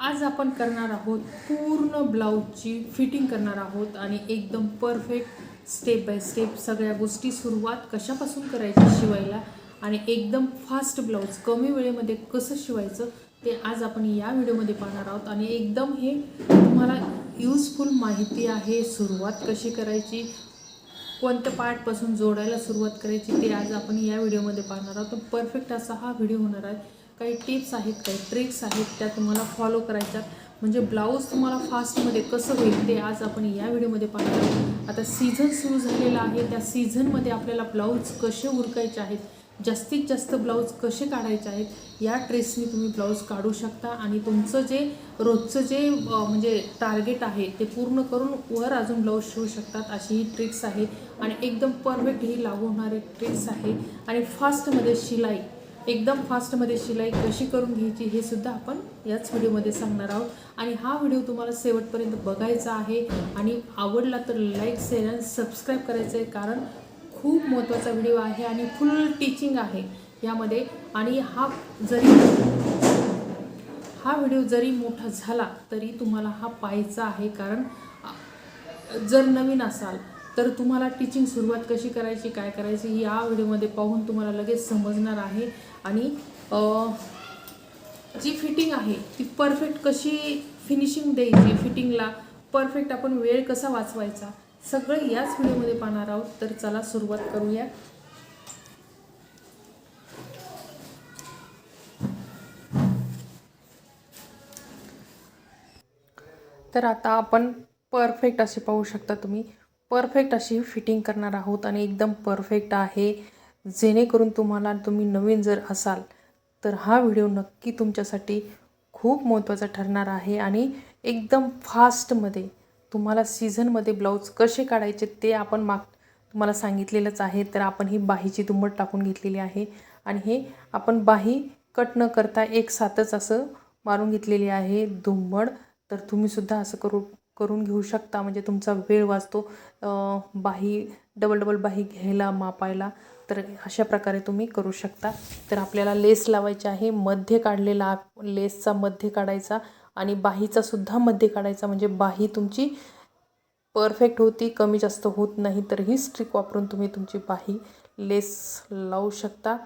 आज आपण करणार आहोत पूर्ण ब्लाऊजची फिटिंग करणार आहोत आणि एकदम परफेक्ट स्टेप बाय स्टेप सगळ्या गोष्टी सुरुवात कशापासून करायची शिवायला आणि एकदम फास्ट ब्लाऊज कमी वेळेमध्ये कसं शिवायचं ते आज आपण या व्हिडिओमध्ये पाहणार आहोत. आणि एकदम हे तुम्हाला यूजफुल माहिती आहे सुरुवात कशी करायची कोणत्या पार्टपासून जोडायला सुरुवात करायची ते आज आपण या व्हिडिओमध्ये पाहणार आहोत. परफेक्ट असा हा व्हिडिओ होणार आहे. काही टिप्स आहेत काही ट्रिक्स आहेत त्या तुम्हाला फॉलो करायच्या. म्हणजे ब्लाऊज तुम्हाला फास्टमध्ये कसं होईल ते आज आपण या व्हिडिओमध्ये पाहतो आता सीझन सुरू झालेला आहे. त्या सीझनमध्ये आपल्याला ब्लाऊज कसे उरकायचे आहेत जास्तीत जास्त ब्लाऊज कसे काढायचे आहेत या ट्रेसनी तुम्ही ब्लाऊज काढू शकता. आणि तुमचं जे रोजचं जे म्हणजे टार्गेट आहे ते पूर्ण करून वर अजून ब्लाऊज शिवू शकतात अशी ही ट्रिक्स आहे. आणि एकदम परफेक्ट ही लागू होणारे ट्रिक्स आहे. आणि फास्टमध्ये शिलाई एकदम फास्टमध्ये शिलाई कशी करून घ्यायची हे सुद्धा आपण याच व्हिडिओमध्ये सांगणार आहोत. आणि हा व्हिडिओ तुम्हाला शेवटपर्यंत बघायचा आहे आणि आवडला तर लाईक शेअर आणि सबस्क्राईब करायचं आहे कारण खूप महत्त्वाचा व्हिडिओ आहे आणि फुल टीचिंग आहे यामध्ये. आणि हा जरी हा व्हिडिओ जरी मोठा झाला तरी तुम्हाला हा पाहायचा आहे कारण जर नवीन असाल तर तुम्हाला टीचिंग सुरुवात कशी करायची काय करायची या व्हिडिओमध्ये पाहून तुम्हाला लगेच समजणार आहे. आणि जी फिटिंग आहे ती परफेक्ट कशी फिनिशिंग द्यायची फिटिंगला परफेक्ट आपण वेळ कसा वाचवायचा? सगळं याच व्हिडिओमध्ये पाहणार आहोत. तर चला सुरुवात करूया. तर आता आपण परफेक्ट असे पाहू शकता तुम्ही. परफेक्ट अशी फिटिंग करणार आहोत आणि एकदम परफेक्ट आहे. जेणेकरून तुम्हाला तुम्ही नवीन जर असाल तर हा व्हिडिओ नक्की तुमच्यासाठी खूप महत्त्वाचा ठरणार आहे आणि एकदम फास्टमध्ये तुम्हाला सीझनमध्ये ब्लाऊज कसे काढायचे ते आपण माग तुम्हाला सांगितलेलंच आहे तर आपण ही बाहीची दुंबट टाकून घेतलेली आहे आणि हे आपण बाही कट न करता एक साथच असं मारून घेतलेली आहे दुंबड. तर तुम्हीसुद्धा असं करू करून घेऊ शकता म्हणजे तुमचा वेळ वाचतो बाही डबल डबल बाही घ्यायला मापायला. तर अशा प्रकारे तुम्ही करू शकता. तर आपल्याला लेस लावायची आहे मध्य काढलेला लेसचा मध्य काढायचा आणि बाहीचा सुद्धा मध्य काढायचा. म्हणजे बाही तुमची परफेक्ट होती कमी जास्त होत नाही तर ही स्ट्रिक वापरून तुम्ही तुमची बाही लेस लावू शकता.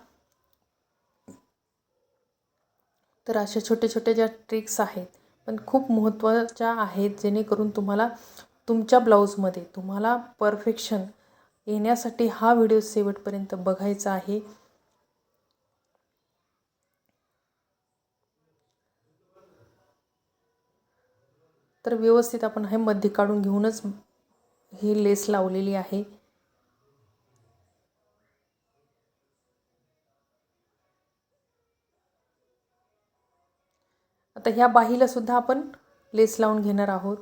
तर अशा छोट्या छोट्या ज्या ट्रिक्स आहेत पण खूप महत्त्वाच्या आहेत जेणेकरून तुम्हाला तुमच्या ब्लाऊजमध्ये तुम्हाला परफेक्शन येण्यासाठी हा व्हिडिओ शेवटपर्यंत बघायचा आहे. तर व्यवस्थित आपण हे मध्य काढून घेऊनच ही लेस लावलेली आहे. आता ह्या बाहीला सुद्धा आपण लेस लावून घेणार आहोत.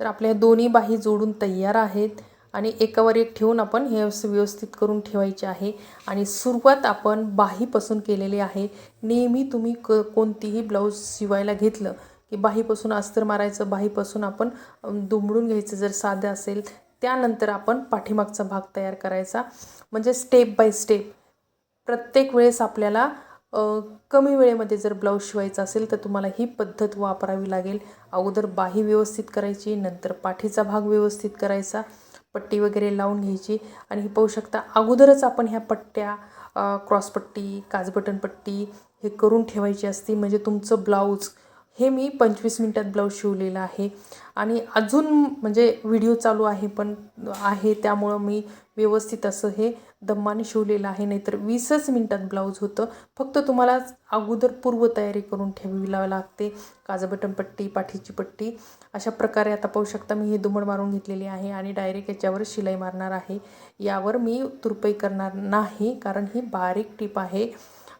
तर आपल्या दोन्ही बाही जोडून तयार आहेत. आणि एकावर एक ठेवून आपण हे असं व्यवस्थित करून ठेवायचे आहे. आणि सुरुवात आपण बाहीपासून केलेली आहे. नेहमी तुम्ही क कोणतीही ब्लाऊज शिवायला घेतलं की बाहीपासून अस्तर मारायचं बाहीपासून आपण दुमडून घ्यायचं जर साधं असेल त्यानंतर आपण पाठीमागचा भाग तयार करायचा. म्हणजे स्टेप बाय स्टेप प्रत्येक वेळेस आपल्याला कमी वेळेमध्ये जर ब्लाऊज शिवायचा असेल तर तुम्हाला ही पद्धत वापरावी लागेल. अगोदर बाही व्यवस्थित करायची नंतर पाठीचा भाग व्यवस्थित करायचा. पट्टी वगैरे लावून घ्यायची. आणि हे पाहू शकता अगोदरच आपण ह्या पट्ट्या क्रॉसपट्टी काजबटन पट्टी हे करून ठेवायची असती. म्हणजे तुमचं ब्लाऊज हे मी पंचवीस मिनटात ब्लाऊज शिवलेलं आहे. आणि अजून म्हणजे व्हिडिओ चालू आहे पण आहे त्यामुळं मी व्यवस्थित असं हे दम्माने शिवलेलं आहे. नाहीतर वीसच मिनटात ब्लाऊज होतं. फक्त तुम्हाला अगोदर पूर्वतयारी करून ठेवावी लागते. काजबटन पट्टी पाठीची पट्टी. अशा प्रकारे आता पाहू शकता मी हे दुमड मारून घेतलेली आहे आणि डायरेक्ट याच्यावर शिलाई मारणार आहे. यावर मी तुरपई करणार नाही कारण ही बारीक टीप आहे.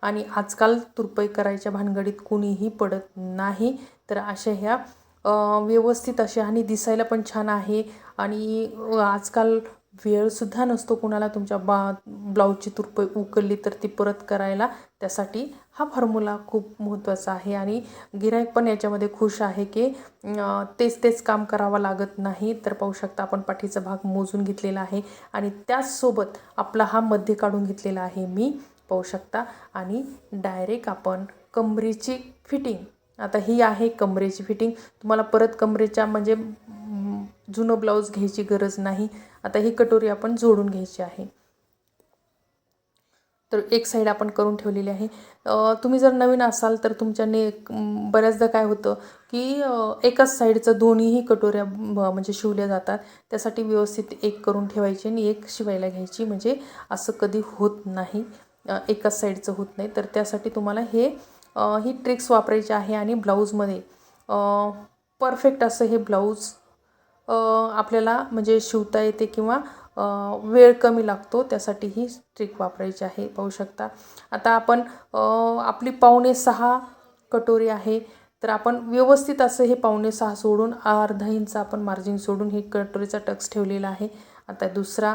आणि आजकाल तुरपई करायच्या भानगडीत कुणीही पडत नाही. तर अशा ह्या व्यवस्थित अशा आणि दिसायला पण छान आहे. आणि आजकाल वेळसुद्धा नसतो कुणाला तुमच्या बा ब्लाऊजची तुरपई उकलली तर ती परत करायला. त्यासाठी हा फॉर्म्युला खूप महत्त्वाचा आहे. आणि गिरायक पण याच्यामध्ये खुश आहे की तेच तेच काम करावं लागत नाही. तर पाहू शकता आपण पाठीचा भाग मोजून घेतलेला आहे. आणि त्याचसोबत आपला हा मध्ये काढून घेतलेला आहे मी. पाहू शकता. आणि डायरेक्ट आपण कमरेची फिटिंग आता ही आहे कमरेची फिटिंग तुम्हाला परत कमरेच्या म्हणजे जुनं ब्लाऊज घ्यायची गरज नाही. आता ही कटोरी आपण जोडून घ्यायची आहे. तर एक साईड आपण करून ठेवलेली आहे. तुम्ही जर नवीन असाल तर तुमच्या ने बऱ्याचदा काय होतं की एकाच साईडचं दोन्हीही कटोऱ्या म्हणजे शिवल्या जातात. त्यासाठी व्यवस्थित एक करून ठेवायची आणि एक शिवायला घ्यायची. म्हणजे असं कधी होत नाही. एकाच साईडचं होत नाही. तर त्यासाठी तुम्हाला हे ही ट्रिक्स वापरायची आहे आणि ब्लाऊजमध्ये परफेक्ट असं हे ब्लाऊज आपल्याला म्हणजे शिवता येते किंवा वेळ कमी लागतो त्यासाठी ही ट्रिक वापरायची आहे. पाहू शकता. आता आपण आपली पावणे सहा कटोरी आहे. तर आपण व्यवस्थित असं हे पावणे सहा सोडून अर्धा इंच आपण मार्जिन सोडून हे कटोरीचा टक्स ठेवलेला आहे. आता दुसरा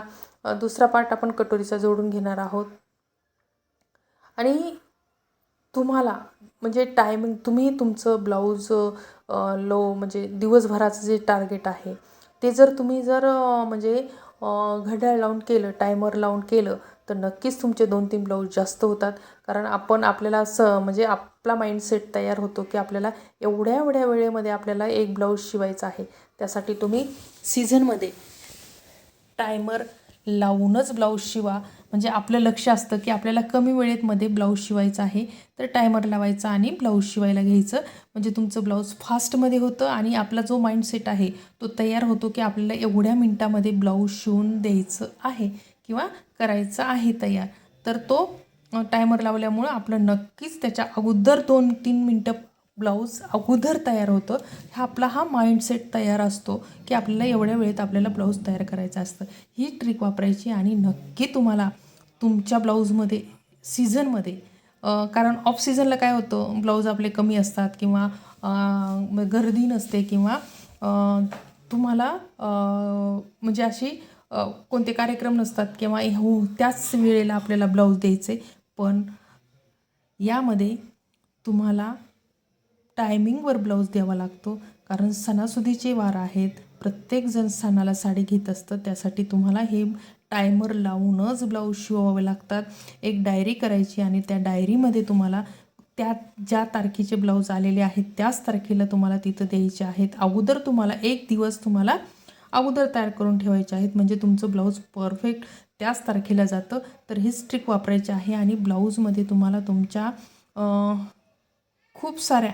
दुसरा पार्ट आपण कटोरीचा जोडून घेणार आहोत. आणि तुम्हाला म्हणजे टायमिंग तुम्ही तुमचं ब्लाऊज लो म्हणजे दिवसभराचं जे टार्गेट आहे ते जर तुम्ही जर म्हणजे घड्याळ लावून केलं टायमर लावून केलं तर नक्कीच तुमचे दोन तीन ब्लाऊज जास्त होतात. कारण आपण आपल्याला स म्हणजे आपला माइंडसेट तयार होतो की आपल्याला एवढ्या एवढ्या वेळेमध्ये आपल्याला एक ब्लाऊज शिवायचा आहे. त्यासाठी तुम्ही सीझनमध्ये टायमर लावूनच ब्लाऊज शिवा. म्हणजे आपलं लक्ष असतं की आपल्याला कमी वेळेतमध्ये ब्लाऊज शिवायचा आहे. तर टायमर लावायचा आणि ब्लाऊज शिवायला घ्यायचं. म्हणजे तुमचं ब्लाऊज फास्टमध्ये होतं आणि आपला जो माइंडसेट आहे तो तयार होतो की आपल्याला एवढ्या मिनटामध्ये ब्लाऊज शिवून द्यायचं आहे किंवा करायचं आहे तयार. तर तो टायमर लावल्यामुळं आपलं नक्कीच त्याच्या अगोदर दोन तीन मिनटं ब्लाऊज अगोदर तयार होतं हा आपला हा माइंडसेट तयार असतो की आपल्याला एवढ्या वेळेत आपल्याला ब्लाऊज तयार करायचं असतं. ही ट्रिक वापरायची आणि नक्की तुम्हाला तुमच्या ब्लाऊजमध्ये सीझनमध्ये कारण ऑफ सीझनला काय होतं ब्लाऊज आपले कमी असतात किंवा गर्दी नसते किंवा तुम्हाला म्हणजे अशी कोणते कार्यक्रम नसतात किंवा हो त्याच वेळेला आपल्याला ब्लाऊज द्यायचे. पण यामध्ये तुम्हाला टायमिंगवर ब्लाऊज द्यावा लागतो. कारण सणासुदीचे वार आहेत. प्रत्येकजण सणाला साडी घेत असतं. त्यासाठी तुम्हाला हे टायमर लावूनच ब्लाऊज शिवावे लागतात. एक डायरी करायची आणि त्या डायरीमध्ये तुम्हाला त्या ज्या तारखेचे ब्लाऊज आलेले आहेत त्याच तारखेला तुम्हाला तिथं द्यायचे आहेत. अगोदर तुम्हाला एक दिवस तुम्हाला अगोदर तयार करून ठेवायचे आहेत. म्हणजे तुमचं ब्लाऊज परफेक्ट त्याच तारखेला जातं. तर ही स्ट्रिक वापरायची आहे. आणि ब्लाऊजमध्ये तुम्हाला तुमच्या खूप साऱ्या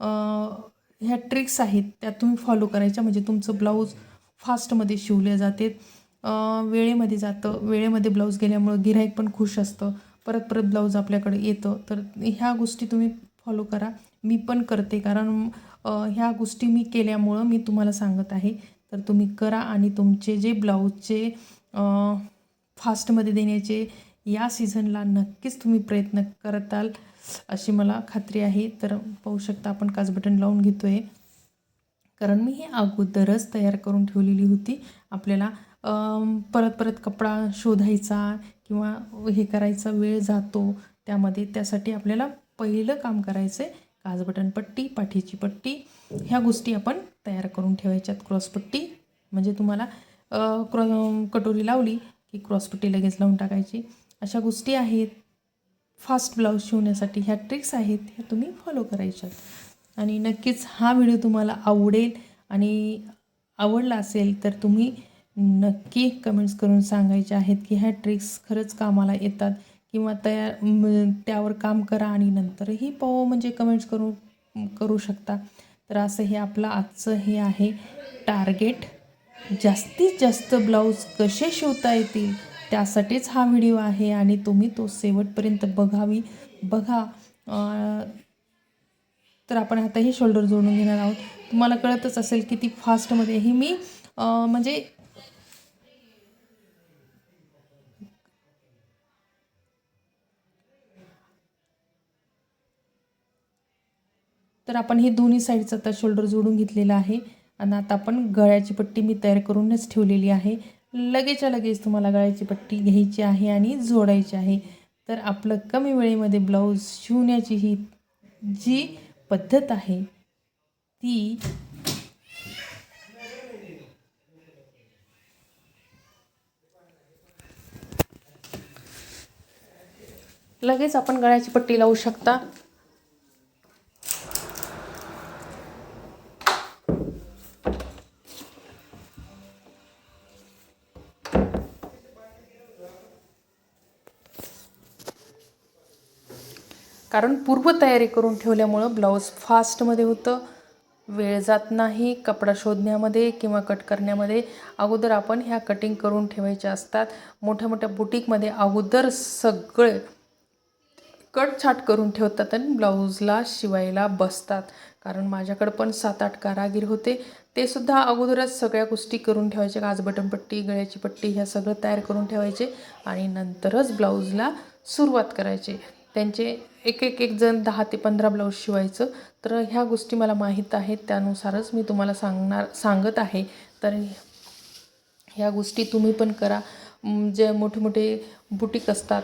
ह्या ट्रिक्स आहेत त्या तुम्ही फॉलो करायच्या. म्हणजे तुमचं ब्लाऊज फास्टमध्ये शिवले जाते. वेळेमध्ये जातं. वेळेमध्ये ब्लाऊज गेल्यामुळं गिऱ्हाईक पण खुश असतं. परत परत ब्लाऊज आपल्याकडे येतं. तर ह्या गोष्टी तुम्ही फॉलो करा. मी पण करते. कारण ह्या गोष्टी मी केल्यामुळं मी तुम्हाला सांगत आहे. तर तुम्ही करा आणि तुमचे जे ब्लाऊजचे फास्टमध्ये देण्याचे या सीझनला नक्कीच तुम्ही प्रयत्न करताल. अशी मला खात्री आहे. तर पाहू शकता आपण काच बटन लावून घेतो आहे कारण मी ही अगोदरच तयार करून ठेवलेली होती. आपल्याला परत परत कपडा शोधायचा किंवा हे करायचा वेळ जातो. त्यामध्ये त्यासाठी आपल्याला पहिलं काम करायचं आहे काच बटन पट्टी पाठीची पट्टी ह्या गोष्टी आपण तयार करून ठेवायच्यात. क्रॉसपट्टी म्हणजे तुम्हाला क्रॉ कटोरी लावली की क्रॉसपट्टी लगेच लावून टाकायची. अशा गोष्टी आहेत. फास्ट ब्लाऊज शिवण्यासाठी ह्या ट्रिक्स आहेत ह्या तुम्ही फॉलो करायच्या आणि नक्कीच हा व्हिडिओ तुम्हाला आवडेल आणि आवडला असेल तर तुम्ही नक्की कमेंट्स करून सांगायचे आहेत की ह्या ट्रिक्स खरंच कामाला येतात किंवा तयार त्यावर काम करा आणि नंतरही पाहो म्हणजे कमेंट्स करू करू शकता. तर असं हे आपलं आजचं हे आहे टार्गेट जास्तीत जास्त ब्लाऊज कसे शिवता येतील? त्यासाठीच हा व्हिडिओ आहे आणि तुम्ही तो शेवटपर्यंत बघावी बघा. तर आपण आताही शोल्डर जोडून घेणार आहोत. तुम्हाला कळतच असेल किती फास्टमध्ये ही मी म्हणजे तर आपण हे दोन्ही साईडचं आता शोल्डर जोडून घेतलेलं आहे. आणि आता आपण गळ्याची पट्टी मी तयार करूनच ठेवलेली आहे. लगेचच्या लगेच तुम्हाला गळ्याची पट्टी घ्यायची आहे आणि जोडायची आहे. तर आपलं कमी वेळेमध्ये ब्लाऊज शिवण्याची ही जी पद्धत आहे ती लगेच आपण गळ्याची पट्टी लावू शकता. कारण पूर्वतयारी करून ठेवल्यामुळं ब्लाऊज फास्टमध्ये होतं. वेळ जात नाही कपडा शोधण्यामध्ये किंवा कट करण्यामध्ये. अगोदर आपण ह्या कटिंग करून ठेवायच्या असतात. मोठ्या मोठ्या बुटीकमध्ये अगोदर सगळे कट छाट करून ठेवतात आणि ब्लाऊजला शिवायला बसतात. कारण माझ्याकडं पण सात आठ कारागीर होते. ते सुद्धा अगोदरच सगळ्या गोष्टी करून ठेवायचे. काज बटनपट्टी गळ्याची पट्टी ह्या सगळं तयार करून ठेवायचे आणि नंतरच ब्लाऊजला सुरुवात करायचे. त्यांचे एक एक एक जण दहा ते पंधरा ब्लाऊज शिवायचं. तर ह्या गोष्टी मला माहीत आहेत त्यानुसारच मी तुम्हाला सांगणार सांगत आहे. तर ह्या गोष्टी तुम्ही पण करा. जे मोठे मोठे बुटीक असतात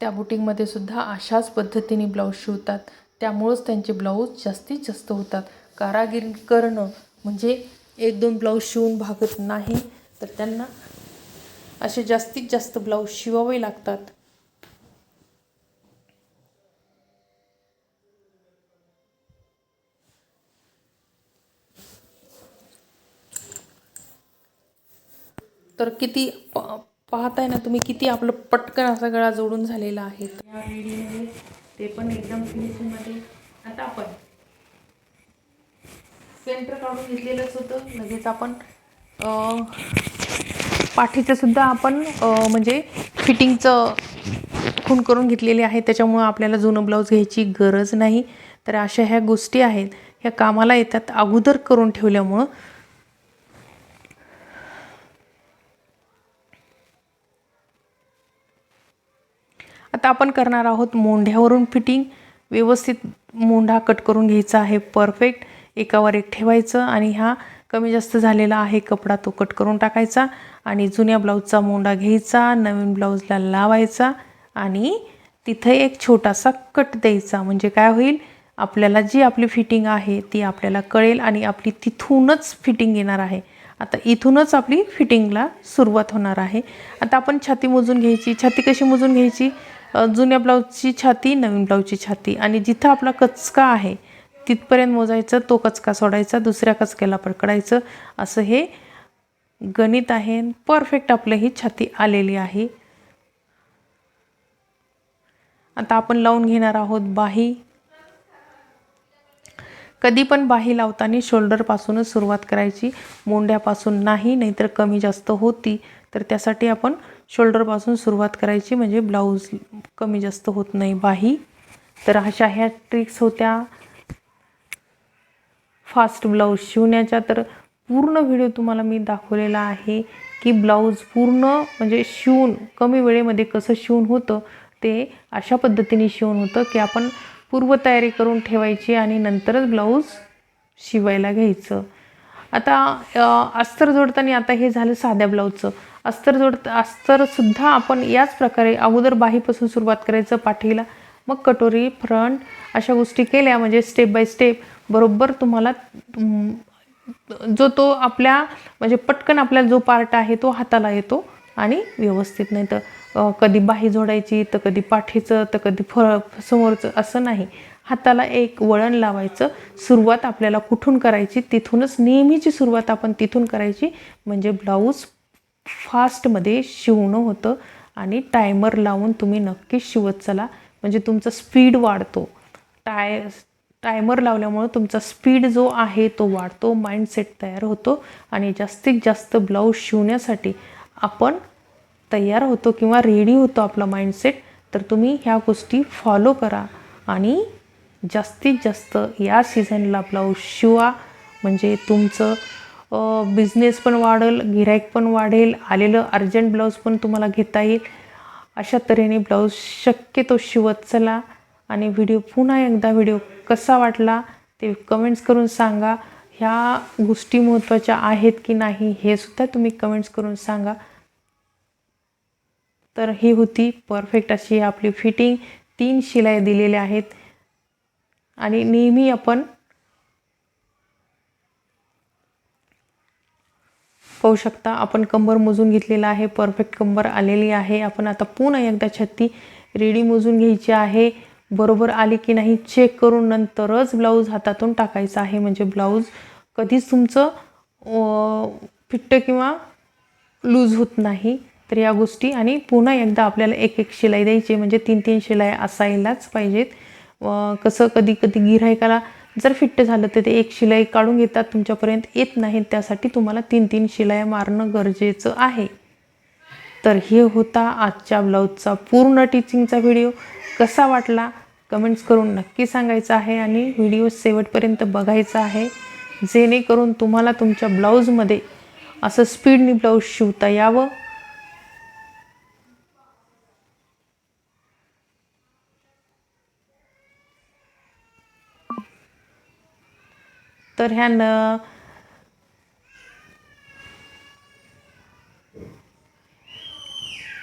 त्या बुटीकमध्ये सुद्धा अशाच पद्धतीने ब्लाऊज शिवतात. त्यामुळंच त्यांचे ब्लाऊज जास्तीत जास्त होतात. कारागिरी करणं म्हणजे एक दोन ब्लाऊज शिवून भागत नाही तर त्यांना असे जास्तीत जास्त ब्लाऊज शिवावे लागतात. तर किती प पाहताय ना तुम्ही किती आपलं पटकन असा गळा जोडून झालेला आहे. या ते पण एकदम फिनिशिंगमध्ये आता आपण सेंटर काढून घेतलेलंच होतं. लगेच आपण अं, पाठीचं सुद्धा आपण म्हणजे फिटिंगचं खून करून घेतलेली आहे. त्याच्यामुळं आपल्याला जुनं ब्लाऊज घ्यायची गरज नाही. तर अशा ह्या गोष्टी आहेत. ह्या कामाला येतात अगोदर करून ठेवल्यामुळं. आता आपण करणार आहोत मोंढ्यावरून फिटिंग. व्यवस्थित मोंढा कट करून घ्यायचा आहे परफेक्ट. एकावर एक ठेवायचं आणि हा कमी जास्त झालेला आहे कपडा तो कट करून टाकायचा. आणि जुन्या ब्लाऊजचा मोंढा घ्यायचा नवीन ब्लाऊजला लावायचा आणि तिथे एक छोटासा कट द्यायचा. म्हणजे काय होईल? आपल्याला जी आपली फिटिंग आहे ती आपल्याला कळेल आणि आपली तिथूनच फिटिंग येणार आहे. आता इथूनच आपली फिटिंगला सुरुवात होणार आहे. आता आपण छाती मोजून घ्यायची. छाती कशी मोजून घ्यायची? जुन्या ब्लाऊजची छाती नवीन ब्लाऊजची छाती. आणि जिथं आपला कचका आहे तिथपर्यंत मोजायचं तो कचका सोडायचा दुसऱ्या कचक्याला पकडायचं असं हे गणित आहे. परफेक्ट आपलं ही छाती आलेली आहे. आता आपण लावून घेणार आहोत बाही. कधी पण बाही लावताना शोल्डरपासूनच सुरुवात करायची. मोंड्यापासून नाही नाहीतर कमी जास्त होती तर त्यासाठी आपण शोल्डरपासून सुरुवात करायची. म्हणजे ब्लाऊज कमी जास्त होत नाही बाही. तर अशा ह्या ट्रिक्स होत्या. फास्ट ब्लाऊज शिवण्याच्या. तर पूर्ण व्हिडिओ तुम्हाला मी दाखवलेला आहे की ब्लाऊज पूर्ण म्हणजे शिवून कमी वेळेमध्ये कसं शिवून होतं ते अशा पद्धतीने शिवून होतं की आपण पूर्वतयारी करून ठेवायची आणि नंतरच ब्लाऊज शिवायला घ्यायचं. आता अस्तर जोडताना आता हे झालं साध्या ब्लाऊजचं. अस्तर जोड अस्तरसुद्धा आपण याच प्रकारे अगोदर बाहीपासून सुरुवात करायचं पाठीला मग कटोरी फ्रंट अशा गोष्टी केल्या. म्हणजे स्टेप बाय स्टेप बरोबर तुम्हाला जो तो आपल्या म्हणजे पटकन आपल्याला जो पार्ट आहे तो हाताला येतो आणि व्यवस्थित नाही तर कधी बाही जोडायची तर कधी पाठीचं तर कधी फळ समोरचं असं नाही. हाताला एक वळण लावायचं. सुरुवात आपल्याला कुठून करायची? तिथूनच नेहमीची सुरुवात आपण तिथून करायची. म्हणजे ब्लाऊज फास्टमध्ये शिवणं होतं आणि टायमर लावून तुम्ही नक्कीच शिवत चला. म्हणजे तुमचा स्पीड वाढतो. टाय टायमर लावल्यामुळं तुमचा स्पीड जो आहे तो वाढतो माइंडसेट तयार होतो आणि जास्तीत जास्त ब्लाऊज शिवण्यासाठी आपण तयार होतो किंवा रेडी होतो आपला माइंडसेट तर तुम्ही ह्या गोष्टी फॉलो करा. आणि जास्तीत जास्त या सीझनला ब्लाऊज शिवा म्हणजे तुमचं बिझनेस पण वाढेल गिराईक पण वाढेल आलेलं अर्जंट ब्लाऊज पण तुम्हाला घेता येईल. अशा तऱ्हेने ब्लाऊज शक्यतो शिवत चला. आणि व्हिडिओ पुन्हा एकदा व्हिडिओ कसा वाटला ते कमेंट्स करून सांगा. ह्या गोष्टी महत्त्वाच्या आहेत की नाही हे सुद्धा तुम्ही कमेंट्स करून सांगा. तर ही होती परफेक्ट अशी आपली फिटिंग तीन शिलाई दिलेल्या आहेत. आणि नेहमी आपण पाहू शकता आपण कंबर मोजून घेतलेला आहे. परफेक्ट कंबर आलेली आहे. आपण आता पुन्हा एकदा छत्ती रेडी मोजून घ्यायची आहे. बरोबर आली की नाही चेक करून नंतरच ब्लाऊज हातातून टाकायचा आहे. म्हणजे ब्लाऊज कधीच तुमचं फिट्ट किंवा लूज होत नाही. तर या गोष्टी आणि पुन्हा एकदा आपल्याला एक एक शिलाई द्यायची म्हणजे तीन तीन शिलाई असायलाच पाहिजेत. कसं कधी कधी गिऱ्हाईकाला जर फिट्ट झालं तर ते एक शिलाई काढून घेतात तुमच्यापर्यंत येत नाही त्यासाठी तुम्हाला तीन तीन शिलाया मारणं गरजेचं आहे. तर हे होता आजच्या ब्लाऊजचा पूर्ण टीचिंगचा व्हिडिओ. कसा वाटला? कमेंट्स करून नक्की सांगायचं आहे आणि व्हिडिओ शेवटपर्यंत बघायचा आहे. जेणेकरून तुम्हाला तुमच्या ब्लाऊजमध्ये असं स्पीडनी ब्लाऊज शिवता यावं. तर ह्या न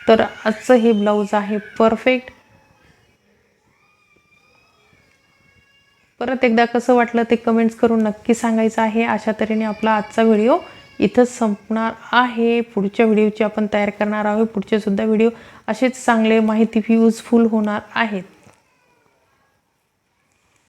तर आजचं हे ब्लाऊज आहे परफेक्ट. परत एकदा कसं वाटलं ते कमेंट्स करून नक्की सांगायचं आहे. अशा तऱ्हेने आपला आजचा व्हिडिओ इथंच संपणार आहे. पुढच्या व्हिडिओची आपण तयार करणार आहोत. पुढचे सुद्धा व्हिडिओ असेच चांगले माहिती यूजफुल होणार आहेत.